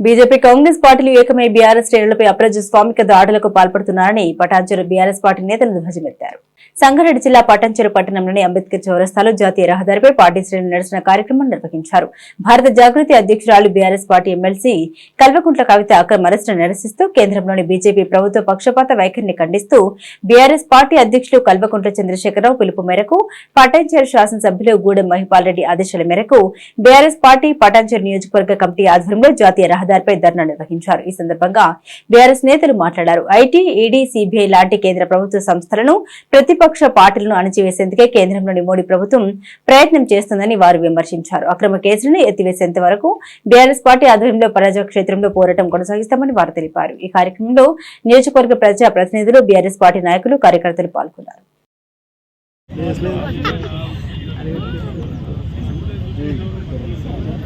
BJP Congress పార్టీలు ఏకమై BRS శ్రేణులపై అప్రజాస్వామిక దాడులకు పాల్పడుతున్నారని పటాంచెరు బీఆర్ఎస్ పార్టీ నేతలు ధ్వజమెత్తారు. సంగారెడ్డి జిల్లా పటాంచెరు పట్టణంలోని అంబేద్కర్ చౌరస్తాలో జాతీయ రహదారిపై పార్టీ శ్రేణులు నడిచిన కార్యక్రమం నిర్వహించారు. భారత జాగృతి అధ్యక్షురాలు BRS party MLC Kalvakuntla Kavitha అక్రమ అరెస్టును నిరసిస్తూ కేంద్రంలోని బీజేపీ ప్రభుత్వ పక్షపాత వైఖరిని ఖండిస్తూ బీఆర్ఎస్ పార్టీ అధ్యక్షులు కల్వకుంట్ల చంద్రశేఖరరావు పిలుపు మేరకు పటాంచెరు శాసనసభ్యులు గూడెం మహిపాల్ రెడ్డి ఆదేశాల మేరకు బీఆర్ఎస్ పార్టీ పటాంచెరు నియోజకవర్గ కమిటీ ఆధ్వర్యంలో జాతీయ రహదారిపై ధర్నా నిర్వహించారు. ఈ సందర్భంగా బీఆర్ఎస్ నేతలు మాట్లాడారు. ఐటీ ఈడీ సిబిఐ లాంటి కేంద్ర ప్రభుత్వ సంస్థలను ప్రతిపక్ష పార్టీలను అణచివేసేందుకే కేంద్రంలోని మోడీ ప్రభుత్వం ప్రయత్నం చేస్తుందని వారు విమర్శించారు. అక్రమ కేసులను ఎత్తివేసేంత వరకు బీఆర్ఎస్ పార్టీ ఆధ్వర్యంలో ప్రజాక్షేత్రంలో పోరాటం కొనసాగిస్తామని వారు తెలిపారు. ఈ కార్యక్రమంలో నియోజకవర్గ ప్రజా ప్రతినిధులు బీఆర్ఎస్ పార్టీ నాయకులు కార్యకర్తలు పాల్గొన్నారు.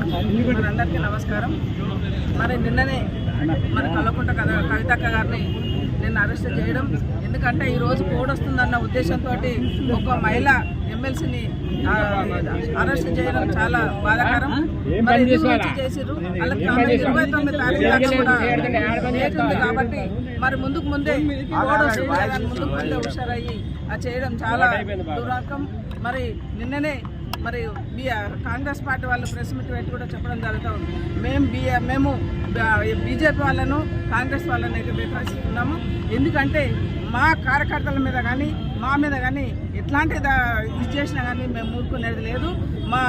అందరికీ నమస్కారం. మరి నిన్ననే మరి కల్లకుంట కథ కవితక్క గారిని నిన్న అరెస్ట్ చేయడం ఎందుకంటే ఈ రోజు కోడ్ వస్తుందన్న ఉద్దేశంతో ఒక మహిళ ఎమ్మెల్సీని అరెస్ట్ చేయడం చాలా బాధాకరం. మరి చేసిర్రు? వాళ్ళకి ఇరవై తొమ్మిది తారీఖు కూడా డేట్ ఉంది కాబట్టి మరి ముందుకు ముందే ముందుకు ముందే హుషారయ్యి అది చేయడం చాలా దురాకం మరి నిన్ననే మరి బి- కాంగ్రెస్ పార్టీ వాళ్ళు ప్రెస్ మీట్ పెట్టి కూడా చెప్పడం జరుగుతూ ఉంది. మేము బి మేము బీజేపీ వాళ్ళను కాంగ్రెస్ వాళ్ళని అయితే వ్యతిరేకిస్తున్నాము ఎందుకంటే మా కార్యకర్తల మీద కానీ మా మీద కానీ ఎట్లాంటి దా- ఇది చేసినా కానీ మేము ఊరుకునేది లేదు. మా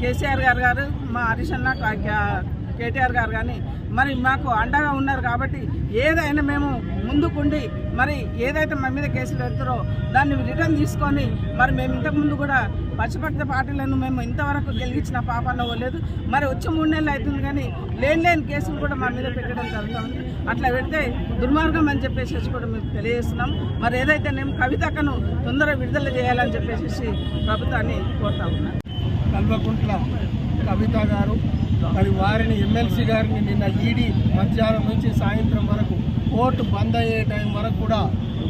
కేసీఆర్ గారు గారు మా హరీష్ అన్న కా- కేటీఆర్ గారు కానీ మరి మాకు అండగా ఉన్నారు కాబట్టి ఏదైనా మేము ముందుకుండి మరి ఏదైతే మా మీద కేసులు పెడతారో దాన్ని రిటర్న్ తీసుకొని మరి మేము ఇంతకుముందు కూడా పచ్చిపట్ల పార్టీలను మేము ఇంతవరకు గెలిగించిన పాపాన పోలేదు మరి వచ్చే మూడు నెలలు అవుతుంది కానీ లేని లేని కేసులు కూడా మా మీద పెట్టడం జరుగుతుంది అట్లా పెడితే దుర్మార్గం అని చెప్పేసి కూడా మేము తెలియజేస్తున్నాం. మరి ఏదైతే మేము కవితకను తొందరగా విడుదల చేయాలని చెప్పేసి ప్రభుత్వాన్ని కోరుతా ఉన్నాం. కల్వకుంట్ల కవిత గారు మరి వారిని ఎమ్మెల్సీ గారిని నిన్న ఈడీ మధ్యాహ్నం నుంచి సాయంత్రం వరకు కోర్టు బంద్ అయ్యే టైం వరకు కూడా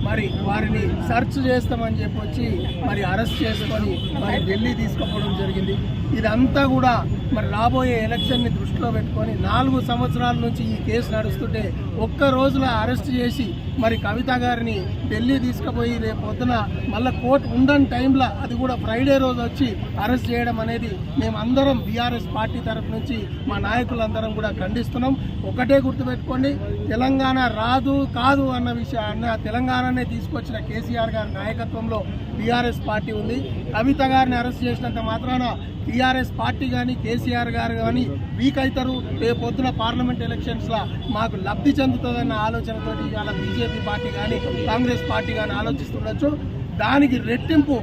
మరి వారిని సెర్చ్ చేస్తామని చెప్పి వచ్చి మరి అరెస్ట్ చేసుకొని మరి ఢిల్లీ తీసుకుపోవడం జరిగింది. ఇదంతా కూడా మరి రాబోయే ఎలక్షన్ని దృష్టిలో పెట్టుకొని నాలుగు సంవత్సరాల నుంచి ఈ కేసు నడుస్తుంటే ఒక్క రోజులో అరెస్ట్ చేసి మరి కవిత గారిని ఢిల్లీ తీసుకుపోయి రేపు పొద్దున మళ్ళీ కోర్టు ఉండని టైంలో అది కూడా ఫ్రైడే రోజు వచ్చి అరెస్ట్ చేయడం అనేది మేమందరం బీఆర్ఎస్ పార్టీ తరఫు నుంచి మా నాయకులందరం కూడా ఖండిస్తున్నాం. ఒకటే గుర్తుపెట్టుకోండి తెలంగాణ రాదు కాదు అన్న విషయం అన్న తెలంగాణనే తీసుకొచ్చిన కేసీఆర్ గారి నాయకత్వంలో బీఆర్ఎస్ పార్టీ ఉంది. కవిత గారిని అరెస్ట్ చేసినంత మాత్రాన టీఆర్ఎస్ పార్టీ కానీ కేసీఆర్ గారు కానీ వీక్ అవుతారు రేపు పొద్దున పార్లమెంట్ ఎలక్షన్స్లో మాకు లబ్ధి చెందుతుందన్న ఆలోచనతోటి ఇవాళ బీజేపీ పార్టీ కానీ కాంగ్రెస్ పార్టీ కానీ ఆలోచిస్తుండొచ్చు. దానికి రెట్టింపు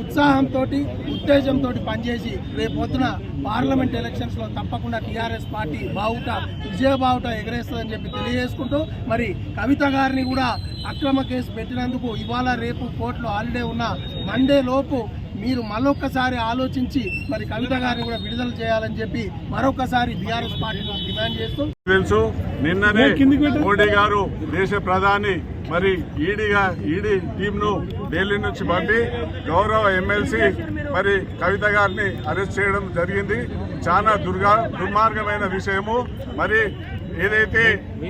ఉత్సాహంతో ఉత్తేజంతో పనిచేసి రేపు పొద్దున పార్లమెంట్ ఎలక్షన్స్లో తప్పకుండా టీఆర్ఎస్ పార్టీ బావుట విజయ బావుట ఎగరేస్తుందని చెప్పి తెలియజేసుకుంటూ మరి కవిత గారిని కూడా అక్రమ కేసు పెట్టినందుకు ఇవాళ రేపు కోర్టులో హాలిడే ఉన్న మండే లోపు మీరు మరొకసారి ఆలోచించి మరి కవిత గారిని కూడా విడుదల చేయాలని చెప్పి మరొకసారి బీఆర్ఎస్ పార్టీ డిమాండ్ చేస్తూ తెలుసు. నిన్ననే మోడీ గారు దేశ ప్రధాని మరి ఈడీగా ఈడీ టీంను ఢిల్లీ నుంచి పంపి గౌరవ ఎమ్మెల్సీ మరి కవిత గారిని అరెస్ట్ చేయడం జరిగింది. చాలా దుర్గా దుర్మార్గమైన విషయము. మరి ఏదైతే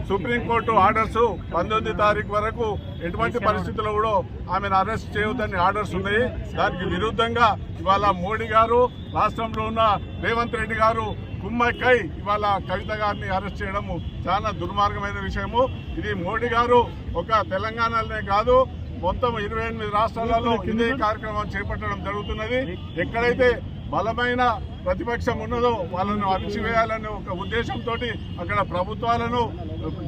సుప్రీంకోర్టు ఆర్డర్స్ పంతొమ్మిది తారీఖు వరకు ఎటువంటి పరిస్థితుల్లో కూడా ఆమెను అరెస్ట్ చేయవద్దని ఆర్డర్స్ ఉన్నాయి. దానికి విరుద్ధంగా ఇవాళ మోడీ గారు రాష్ట్రంలో ఉన్న రేవంత్ రెడ్డి గారు కుమ్మక్కై ఇవాళ కవిత గారిని అరెస్ట్ చేయడము చాలా దుర్మార్గమైన విషయము. ఇది మోడీ గారు ఒక తెలంగాణలోనే కాదు మొత్తం ఇరవై ఎనిమిది రాష్ట్రాలలో ఇదే కార్యక్రమం చేపట్టడం జరుగుతున్నది. ఎక్కడైతే బలమైన ప్రతిపక్షం ఉన్నదో వాళ్ళను అణిచివేయాలనే ఒక ఉద్దేశంతో అక్కడ ప్రభుత్వాలను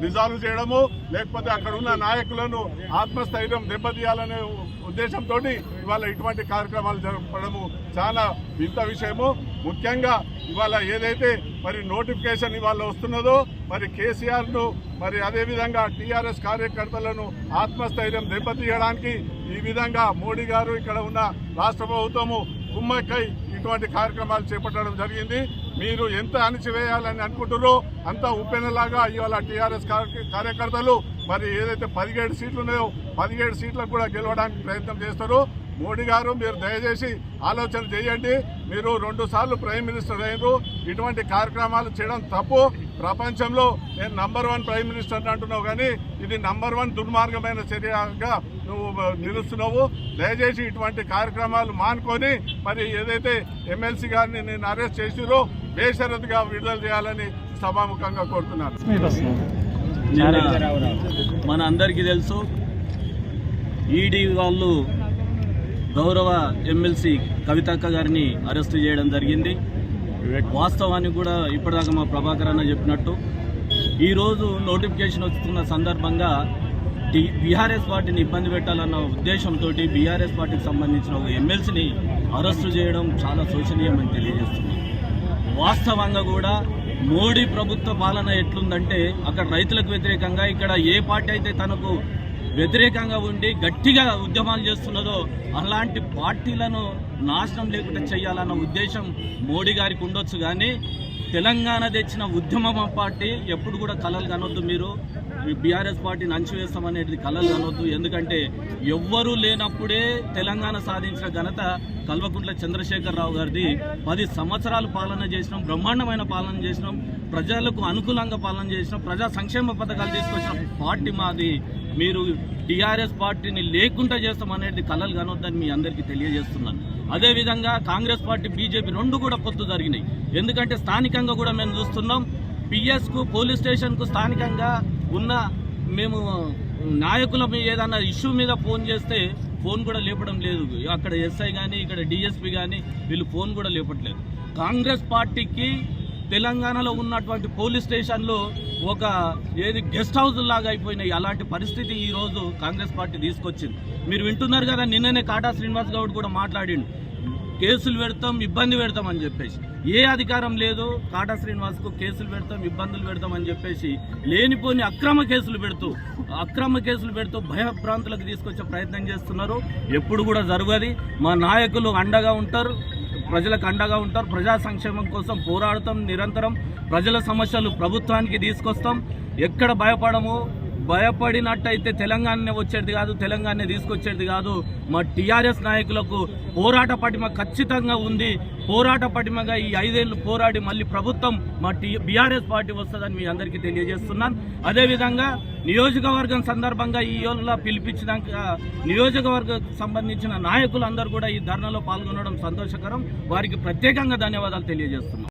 డిజాల్వ్ చేయడము లేకపోతే అక్కడ ఉన్న నాయకులను ఆత్మస్థైర్యం దెబ్బతీయాలనే ఉద్దేశంతో ఇవాళ ఇటువంటి కార్యక్రమాలు జరపడము చాలా వింత విషయము. ముఖ్యంగా ఇవాళ ఏదైతే మరి నోటిఫికేషన్ ఇవాళ వస్తున్నదో మరి కేసీఆర్ను మరి అదేవిధంగా టీఆర్ఎస్ కార్యకర్తలను ఆత్మస్థైర్యం దెబ్బతీయడానికి ఈ విధంగా మోడీ గారు ఇక్కడ ఉన్న రాష్ట్ర ప్రభుత్వము కుమ్మక్కై ఇటువంటి కార్యక్రమాలు చేపట్టడం జరిగింది. మీరు ఎంత అణిచివేయాలని అనుకుంటారో అంత ఉప్పెనలాగా ఇవాళ టీఆర్ఎస్ కార్యకర్తలు మరి ఏదైతే పదిహేడు సీట్లు ఉన్నాయో పదిహేడు సీట్లకు కూడా గెలవడానికి ప్రయత్నం చేస్తారు. మోడీ గారు మీరు దయచేసి ఆలోచన చేయండి. మీరు రెండు సార్లు ప్రైమ్ మినిస్టర్ అయ్యారు ఇటువంటి కార్యక్రమాలు చేయడం తప్పు. ప్రపంచంలో నేను నంబర్ వన్ ప్రైమ్ మినిస్టర్ అంటున్నావు కానీ ఇది నంబర్ వన్ దుర్మార్గమైన చర్యగా నువ్వు నిలుస్తున్నావు. దయచేసి ఇటువంటి కార్యక్రమాలు మానుకొని మరి ఏదైతే ఎమ్మెల్సీ గారిని నేను అరెస్ట్ చేసిరో బేషరతుగా విడుదల చేయాలని సభాముఖంగా కోరుతున్నాను. మన అందరికీ తెలుసు ఈడీ వాళ్ళు గౌరవ ఎమ్మెల్సీ కవితక్క గారిని అరెస్టు చేయడం జరిగింది. వాస్తవానికి కూడా ఇప్పటిదాకా మా ప్రభాకర్ అన్న చెప్పినట్టు ఈరోజు నోటిఫికేషన్ వస్తున్న సందర్భంగా బీఆర్ఎస్ పార్టీని ఇబ్బంది పెట్టాలన్న ఉద్దేశంతో బీఆర్ఎస్ పార్టీకి సంబంధించిన ఒక ఎమ్మెల్సీని అరెస్టు చేయడం చాలా శోచనీయమని తెలియజేస్తుంది. వాస్తవంగా కూడా మోడీ ప్రభుత్వ పాలన ఎట్లుందంటే అక్కడ రైతులకు వ్యతిరేకంగా ఇక్కడ ఏ పార్టీ అయితే తనకు వ్యతిరేకంగా ఉండి గట్టిగా ఉద్యమాలు చేస్తున్నదో అలాంటి పార్టీలను నాశనం లేకుండా చేయాలన్న ఉద్దేశం మోడీ గారికి ఉండొచ్చు కానీ తెలంగాణ తెచ్చిన ఉద్యమ పార్టీ ఎప్పుడు కూడా కలలు కనొద్దు మీరు. బీఆర్ఎస్ పార్టీని అంచివేస్తామనేది కలలు కనొద్దు. ఎందుకంటే ఎవ్వరూ లేనప్పుడే తెలంగాణ సాధించిన ఘనత కల్వకుంట్ల చంద్రశేఖరరావు గారిది. పది సంవత్సరాలు పాలన చేసినాం బ్రహ్మాండమైన పాలన చేసినాం. ప్రజలకు అనుకూలంగా పాలన చేసినాం ప్రజా సంక్షేమ పథకాలు తీసుకొచ్చిన పార్టీ మాది. మీరు టీఆర్ఎస్ పార్టీని లేకుండా చేస్తామనేది కలలు కనొద్దని మీ అందరికీ తెలియజేస్తున్నాను. అదేవిధంగా కాంగ్రెస్ పార్టీ బీజేపీ రెండు కూడా పొత్తు జరిగినాయి. ఎందుకంటే స్థానికంగా కూడా మేము చూస్తున్నాం. పిఎస్కు పోలీస్ స్టేషన్కు స్థానికంగా ఉన్న మేము నాయకుల మీద ఏదన్నా ఇష్యూ మీద ఫోన్ చేస్తే ఫోన్ కూడా లేపడం లేదు. అక్కడ ఎస్ఐ కానీ ఇక్కడ డిఎస్పీ కానీ వీళ్ళు ఫోన్ కూడా లేపట్లేదు. కాంగ్రెస్ పార్టీకి తెలంగాణలో ఉన్నటువంటి పోలీస్ స్టేషన్లు ఒక ఏది గెస్ట్ హౌస్ లాగా అయిపోయినాయి. అలాంటి పరిస్థితి ఈ రోజు కాంగ్రెస్ పార్టీ తీసుకొచ్చింది. మీరు వింటున్నారు కదా నిన్ననే కాటా శ్రీనివాస్ గౌడ్ కూడా మాట్లాడిండు. కేసులు పెడతాం ఇబ్బంది పెడతాం అని చెప్పేసి. ఏ అధికారం లేదు కాటా శ్రీనివాస్కు కేసులు పెడతాం ఇబ్బందులు పెడతాం అని చెప్పేసి లేనిపోని అక్రమ కేసులు పెడుతూ అక్రమ కేసులు పెడుతూ భయభ్రాంతులకు తీసుకొచ్చే ప్రయత్నం చేస్తున్నారు. ఎప్పుడు కూడా జరగదు. మా నాయకులు అండగా ఉంటారు. ప్రజలకు అండగా ఉంటారు. ప్రజా సంక్షేమం కోసం పోరాడతాం. నిరంతరం ప్రజల సమస్యలు ప్రభుత్వానికి తీసుకొస్తాం. ఎక్కడ భయపడము? భయపడినట్టయితే తెలంగాణనే వచ్చేది కాదు తెలంగాణనే తీసుకొచ్చేది కాదు. మా టీఆర్ఎస్ నాయకులకు పోరాట పటిమ ఖచ్చితంగా ఉంది. పోరాట పటిమగా ఈ ఐదేళ్ళు పోరాడి మళ్ళీ ప్రభుత్వం మా టీ బీఆర్ఎస్ పార్టీ వస్తుందని మీ అందరికీ తెలియజేస్తున్నాను. అదేవిధంగా నియోజకవర్గం సందర్భంగా ఈ యోజన పిలిపించినాక నియోజకవర్గం సంబంధించిన నాయకులందరూ కూడా ఈ ధర్నాలో పాల్గొనడం సంతోషకరం. వారికి ప్రత్యేకంగా ధన్యవాదాలు తెలియజేస్తున్నాం.